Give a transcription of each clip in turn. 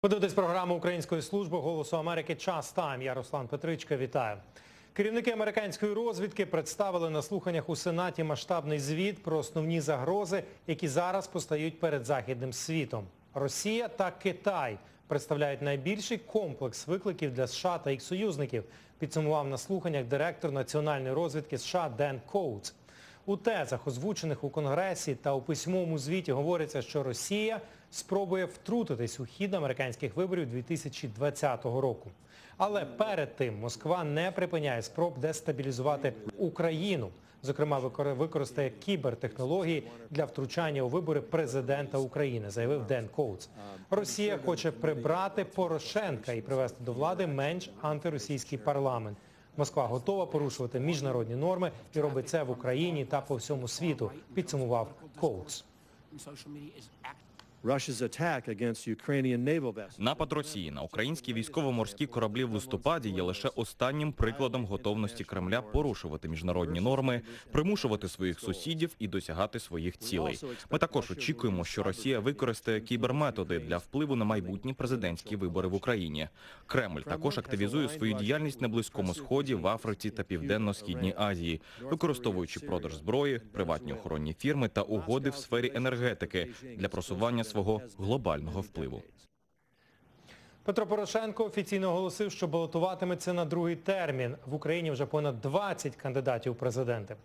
Подивитись програму Української служби Голосу Америки Час Тайм. Я Руслан Петричка. Вітаю. Керівники американської розвідки представили на слуханнях у Сенаті масштабний звіт про основні загрози, які зараз постають перед західним світом. Росія та Китай представляють найбільший комплекс викликів для США та їх союзників. Підсумував на слуханнях директор національної розвідки США Ден Коутс. У тезах, озвучених у Конгресі та у письмовому звіті говориться, що Росія спробує втрутитись у хід американських виборів 2020 року. Але перед тим Москва не припиняє спроб дестабілізувати Україну. Зокрема, використає кібертехнології для втручання у вибори президента України, заявив Ден Коутс. Росія хоче прибрати Порошенка і привести до влади менш антиросійський парламент. Москва готова порушувати міжнародні норми і робить це в Україні та по всьому світу, підсумував Коутс. Напад Росії на українські військово-морські кораблі в листопаді є лише останнім прикладом готовності Кремля порушувати міжнародні норми, примушувати своїх сусідів і досягати своїх цілей. Ми також очікуємо, що Росія використає кіберметоди для впливу на майбутні президентські вибори в Україні. Кремль також активізує свою діяльність на Близькому Сході, в Африці та Південно-Східній Азії, використовуючи продаж зброї, приватні охоронні фірми та угоди в сфері енергетики для просування свого глобального впливу. Петро Порошенко офіційно оголосив, що балотуватиметься на другий термін. В Україні вже понад 20 кандидатів у президенти.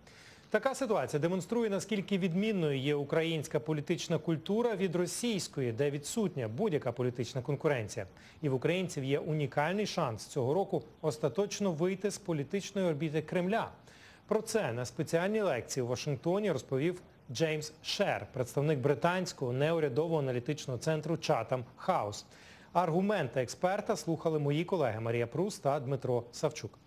Така ситуація демонструє, наскільки відмінною є українська політична культура від російської, де відсутня будь-яка політична конкуренція. І в українців є унікальний шанс цього року остаточно вийти з політичної орбіти Кремля. Про це на спеціальній лекції у Вашингтоні розповів Джеймс Шер, представник британського неурядового аналітичного центру Chatham House. Аргументи експерта слухали мої колеги Марія Прус та Дмитро Савчук.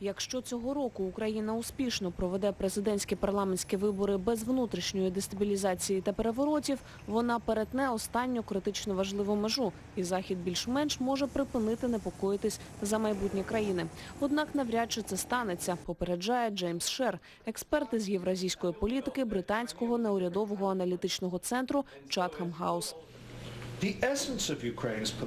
Якщо цього року Україна успішно проведе президентські парламентські вибори без внутрішньої дестабілізації та переворотів, вона перетне останню критично важливу межу, і Захід більш-менш може припинити непокоїтись за майбутнє країни. Однак навряд чи це станеться, попереджає Джеймс Шер, експерт із євразійської політики британського неурядового аналітичного центру Chatham House.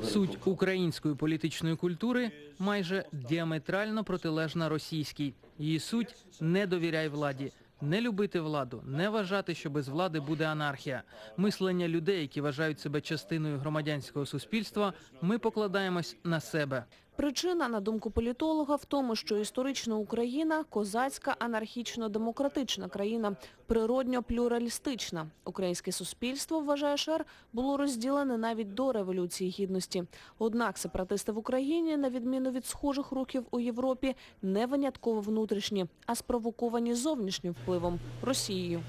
Суть української політичної культури майже діаметрально протилежна російській. Її суть не довіряй владі. Не любити владу, не вважати, що без влади буде анархія. Мислення людей, які вважають себе частиною громадянського суспільства, ми покладаємось на себе. Причина, на думку політолога, в тому, що історично Україна – козацька анархічно-демократична країна, природньо плюралістична. Українське суспільство, вважає Шер, було розділене навіть до Революції Гідності. Однак сепаратисти в Україні, на відміну від схожих рухів у Європі, не винятково внутрішні, а спровоковані зовнішнім впливом – Росією.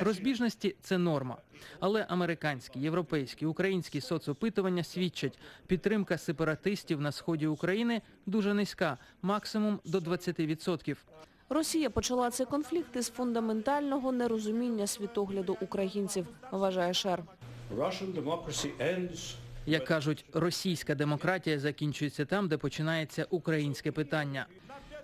Розбіжності це норма. Але американські, європейські, українські соцопитування свідчать, підтримка сепаратистів на сході України дуже низька, максимум до 20%. Росія почала цей конфлікт із фундаментального нерозуміння світогляду українців, вважає Шер. Як кажуть, російська демократія закінчується там, де починається українське питання.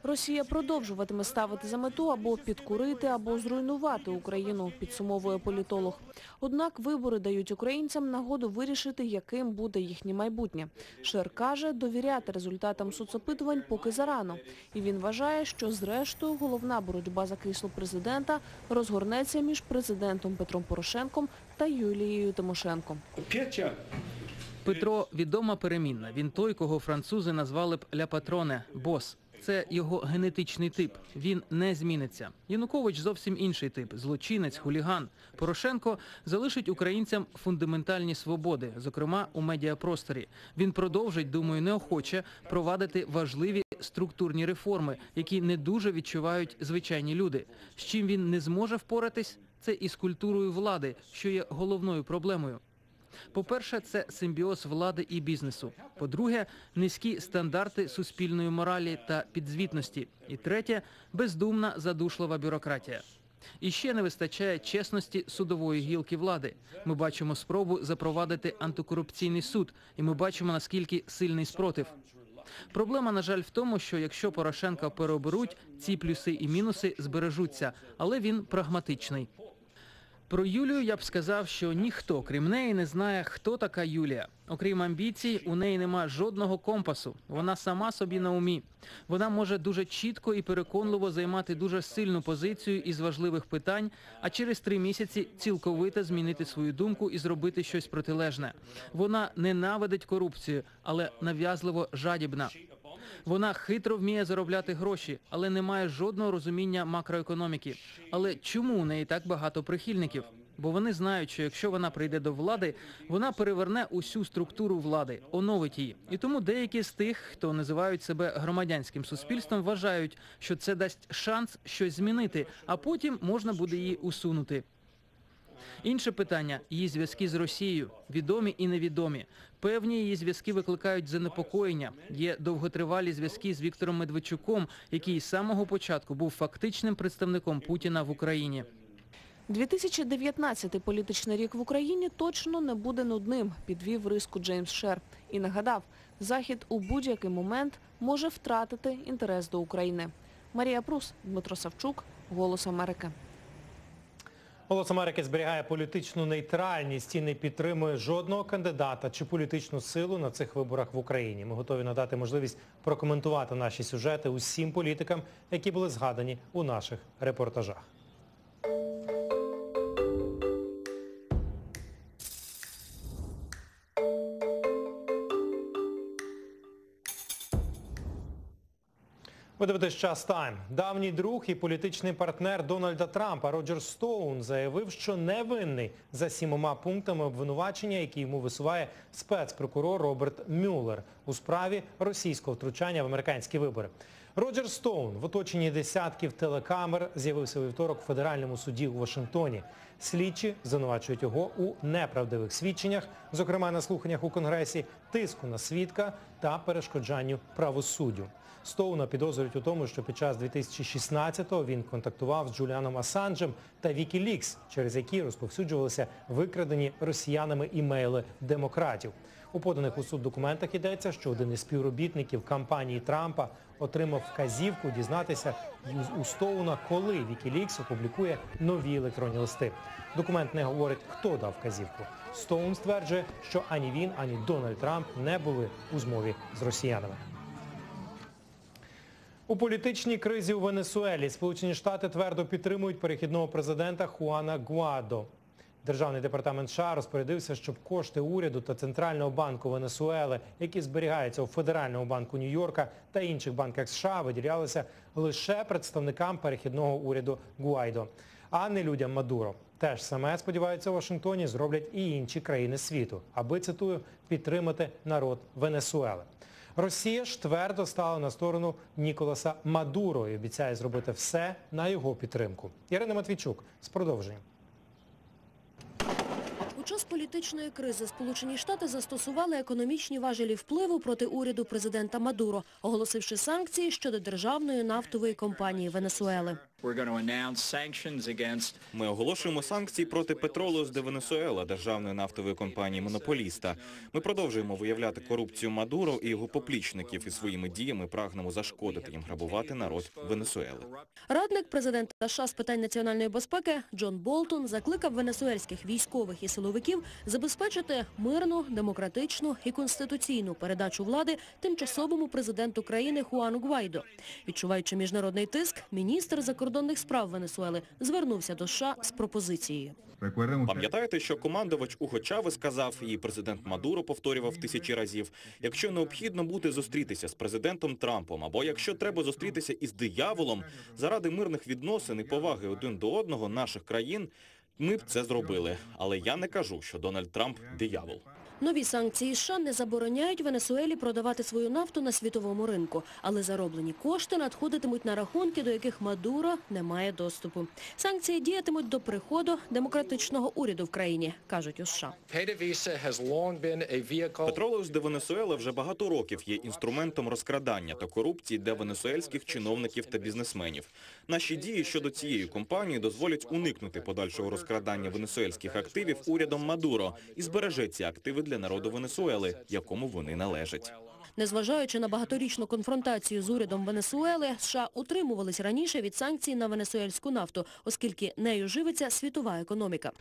Росія продовжуватиме ставити за мету або підкурити, або зруйнувати Україну, підсумовує політолог. Однак вибори дають українцям нагоду вирішити, яким буде їхнє майбутнє. Шер каже, довіряти результатам соцопитувань поки зарано. І він вважає, що зрештою головна боротьба за крісло президента розгорнеться між президентом Петром Порошенком та Юлією Тимошенко. Петро відома перемінна. Він той, кого французи назвали б ля патроне, бос. Це його генетичний тип. Він не зміниться. Янукович зовсім інший тип злочинець, хуліган. Порошенко залишить українцям фундаментальні свободи, зокрема у медіапросторі. Він продовжить, думаю, неохоче провадити важливі структурні реформи, які не дуже відчувають звичайні люди. З чим він не зможе впоратись, це із культурою влади, що є головною проблемою. По-перше, це симбіоз влади і бізнесу. По-друге, низькі стандарти суспільної моралі та підзвітності. І третє бездумна задушлива бюрократія. І ще не вистачає чесності судової гілки влади. Ми бачимо спробу запровадити антикорупційний суд, і ми бачимо наскільки сильний спротив. Проблема, на жаль, в тому, що якщо Порошенка переоберуть, ці плюси і мінуси збережуться, але він прагматичний. Про Юлію я б сказав, що ніхто, крім неї, не знає, хто така Юлія. Окрім амбіцій, у неї нема жодного компасу. Вона сама собі на умі. Вона може дуже чітко і переконливо займати дуже сильну позицію із важливих питань, а через три місяці цілковито змінити свою думку і зробити щось протилежне. Вона ненавидить корупцію, але нав'язливо жадібна. Вона хитро вміє заробляти гроші, але не має жодного розуміння макроекономіки. Але чому у неї так багато прихильників? Бо вони знають, що якщо вона прийде до влади, вона переверне усю структуру влади, оновить її. І тому деякі з тих, хто називають себе громадянським суспільством, вважають, що це дасть шанс щось змінити, а потім можна буде її усунути. Інше питання її зв'язки з Росією, відомі і невідомі. Певні її зв'язки викликають занепокоєння. Є довготривалі зв'язки з Віктором Медведчуком, який з самого початку був фактичним представником Путіна в Україні. 2019 політичний рік в Україні точно не буде нудним, підвів риску Джеймс Шер. І нагадав, Захід у будь-який момент може втратити інтерес до України. Марія Прус, Дмитро Савчук, Голос Америки. Голос Америки зберігає політичну нейтральність і не підтримує жодного кандидата чи політичну силу на цих виборах в Україні. Ми готові надати можливість прокоментувати наші сюжети усім політикам, які були згадані у наших репортажах. Ви дивитесь час тайм. Давній друг і політичний партнер Дональда Трампа Роджер Стоун заявив, що невинний за сімома пунктами обвинувачення, які йому висуває спецпрокурор Роберт Мюллер у справі російського втручання в американські вибори. Роджер Стоун в оточенні десятків телекамер з'явився вівторок в федеральному суді у Вашингтоні. Слідчі звинувачують його у неправдивих свідченнях, зокрема на слуханнях у Конгресі, тиску на свідка та перешкоджанню правосуддю. Стоуна підозрюють у тому, що під час 2016-го він контактував з Джуліаном Асанджем та Wikileaks, через які розповсюджувалися викрадені росіянами імейли демократів. У поданих у суд документах йдеться, що один із співробітників кампанії Трампа отримав вказівку дізнатися у Стоуна, коли Wikileaks опублікує нові електронні листи. Документ не говорить, хто дав вказівку. Стоун стверджує, що ані він, ані Дональд Трамп не були у змові з росіянами. У політичній кризі у Венесуелі Сполучені Штати твердо підтримують перехідного президента Хуана Гуадо. Державний департамент США розпорядився, щоб кошти уряду та Центрального банку Венесуели, які зберігаються у Федеральному банку Нью-Йорка та інших банках США, виділялися лише представникам перехідного уряду Гуайдо, а не людям Мадуро. Теж саме, сподіваються, у Вашингтоні зроблять і інші країни світу, аби, цитую, підтримати народ Венесуели. Росія ж твердо стала на сторону Ніколаса Мадуро і обіцяє зробити все на його підтримку. Ірина Матвійчук з продовженням. У час політичної кризи Сполучені Штати застосували економічні важелі впливу проти уряду президента Мадуро, оголосивши санкції щодо державної нафтової компанії Венесуели. We're going to announce sanctions against Ми оголошуємо санкції проти Петролеус де Венесуела, державної нафтової компанії монополіста. Ми продовжуємо виявляти корупцію Мадуро і його поплічників і своїми діями прагнемо зашкодити їм грабувати народ Венесуели. Радник президента США з питань національної безпеки Джон Болтон закликав венесуельських військових і силовиків забезпечити мирну, демократичну і конституційну передачу влади тимчасовому президенту країни Хуану Гвайдо. Відчуваючи міжнародний тиск, міністр закордонних справ Венесуели звернувся до США з пропозицією. Пам'ятаєте, що командувач Уго Чавес сказав, і президент Мадуро повторював тисячі разів, якщо необхідно буде зустрітися з президентом Трампом, або якщо треба зустрітися із дияволом заради мирних відносин і поваги один до одного наших країн, ми б це зробили. Але я не кажу, що Дональд Трамп диявол. Нові санкції США не забороняють Венесуелі продавати свою нафту на світовому ринку, але зароблені кошти надходитимуть на рахунки, до яких Мадуро не має доступу. Санкції діятимуть до приходу демократичного уряду в країні, кажуть у США. Петролеус де Венесуела вже багато років є інструментом розкрадання та корупції для венесуельських чиновників та бізнесменів. Наші дії щодо цієї компанії дозволять уникнути подальшого розкрадання венесуельських активів урядом Мадуро і збереже ці активи для народу Венесуели, якому вони належать. Незважаючи на багаторічну конфронтацію з урядом Венесуели, США утримувались раніше від санкцій на венесуельську нафту, оскільки нею живиться світова економіка.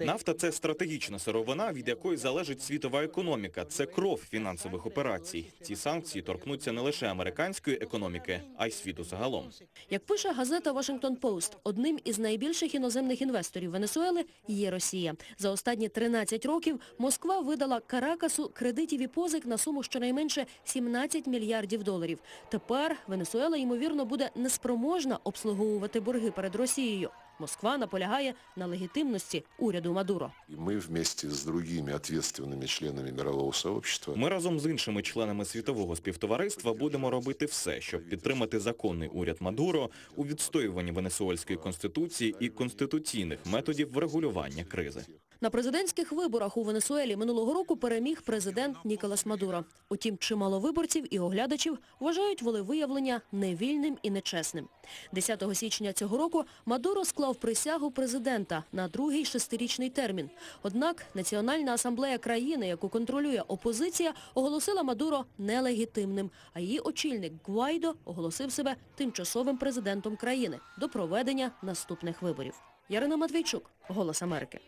Нафта це стратегічна сировина, від якої залежить світова економіка. Це кров фінансових операцій. Ці санкції торкнуться не лише американської економіки, а й світу загалом. Як пише газета Washington Post, одним із найбільших іноземних інвесторів Венесуели є Росія. За останні 13 років Москва видала Каракасу кредитів і позик на суму щонайменше 17 мільярдів доларів. Тепер Венесуела, ймовірно, буде неспроможна обслуговувати борги перед Росією. Москва наполягає на легітимності уряду Мадуро. И мы вместе с другими ответственными членами мирового сообщества Ми разом з іншими членами світового співтовариства будемо робити все, щоб підтримати законний уряд Мадуро у відстоюванні венесуельської конституції і конституційних методів врегулювання кризи. На президентських виборах у Венесуелі минулого року переміг президент Ніколас Мадуро. Утім, чимало виборців і оглядачів вважають волевиявлення невільним і нечесним. 10 січня цього року Мадуро склав присягу президента на другий шестирічний термін. Однак Національна асамблея країни, яку контролює опозиція, оголосила Мадуро нелегітимним, а її очільник Гвайдо оголосив себе тимчасовим президентом країни до проведення наступних виборів. Ярина Матвійчук, Голос Америки.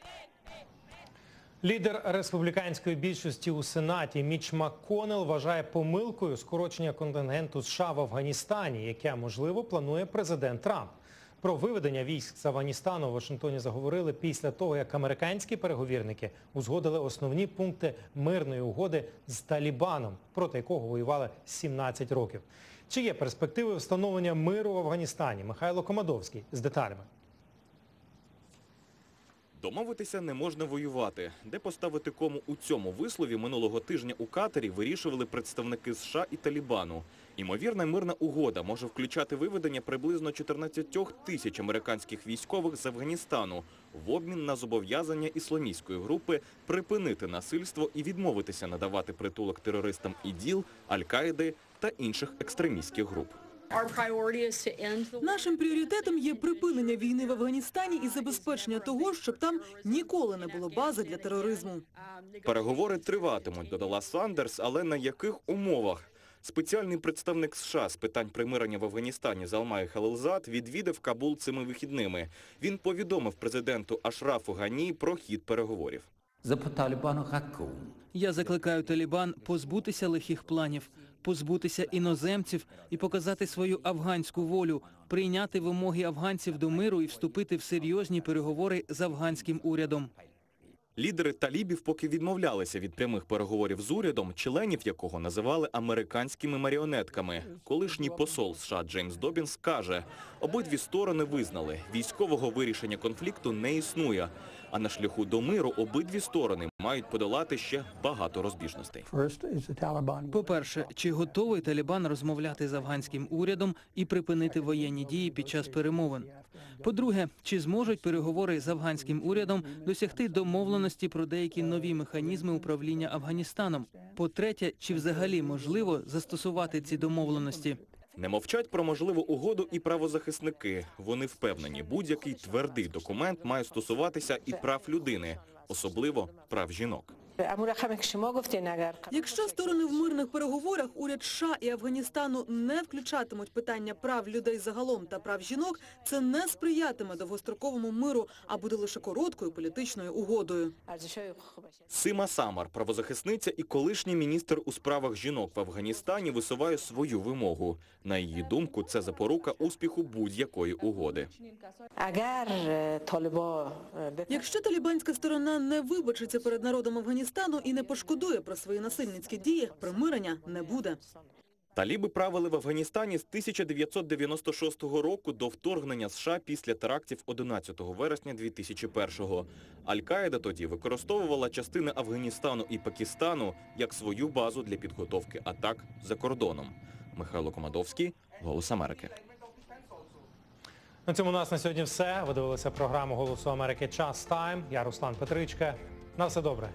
Лідер республіканської більшості у Сенаті Міч МакКоннелл вважає помилкою скорочення контингенту США в Афганістані, яке, можливо, планує президент Трамп. Про виведення військ з Афганістану у Вашингтоні заговорили після того, як американські переговірники узгодили основні пункти мирної угоди з Талібаном, проти якого воювали 17 років. Чи є перспективи встановлення миру в Афганістані? Михайло Комадовський з деталями. Домовитися не можна воювати. Де поставити кому у цьому вислові минулого тижня у Катері вирішували представники США і Талібану. Імовірна мирна угода може включати виведення приблизно 14 тисяч американських військових з Афганістану в обмін на зобов'язання ісламістської групи припинити насильство і відмовитися надавати притулок терористам ІДІЛ, Аль-Каїди та інших екстремістських груп. Нашим пріоритетом є припинення війни в Афганістані і забезпечення того, щоб там ніколи не було бази для тероризму. Переговори триватимуть, додала Сандерс, але на яких умовах? Спеціальний представник США з питань примирення в Афганістані Залмай Халилзад відвідав Кабул цими вихідними. Він повідомив президенту Ашрафу Гані про хід переговорів. Я закликаю Талібан позбутися лихих планів, позбутися іноземців і показати свою афганську волю, прийняти вимоги афганців до миру і вступити в серйозні переговори з афганським урядом. Лідери талібів поки відмовлялися від прямих переговорів з урядом, членів якого називали американськими маріонетками. Колишній посол США Джеймс Добінс каже, обидві сторони визнали, військового вирішення конфлікту не існує, а на шляху до миру обидві сторони мають подолати ще багато розбіжностей. По-перше, чи готовий Талібан розмовляти з афганським урядом і припинити воєнні дії під час перемовин? По-друге, чи зможуть переговори з афганським урядом досягти домовленості про деякі нові механізми управління Афганістаном? По-третє, чи взагалі можливо застосувати ці домовленості? Не мовчать про можливу угоду і правозахисники. Вони впевнені, будь-який твердий документ має стосуватися і прав людини, особливо прав жінок. Якщо сторони в мирних переговорах уряд США і Афганістану не включатимуть питання прав людей загалом та прав жінок, це не сприятиме довгостроковому миру, а буде лише короткою політичною угодою. Сима Самар, правозахисниця і колишній міністр у справах жінок в Афганістані, висуває свою вимогу. На її думку, це запорука успіху будь-якої угоди. Якщо талібанська сторона не вибачиться перед народом Афганістану і не пошкодує про свої насильницькі дії, примирення не буде. Таліби правили в Афганістані з 1996 року до вторгнення США після терактів 11 вересня 2001-го. Аль-Каїда тоді використовувала частини Афганістану і Пакистану як свою базу для підготовки атак за кордоном. Михайло Комадовський, Голос Америки. На цьому у нас на сьогодні все. Ви дивилися програму Голосу Америки Час Тайм. Я Руслан Петричка. На все добре.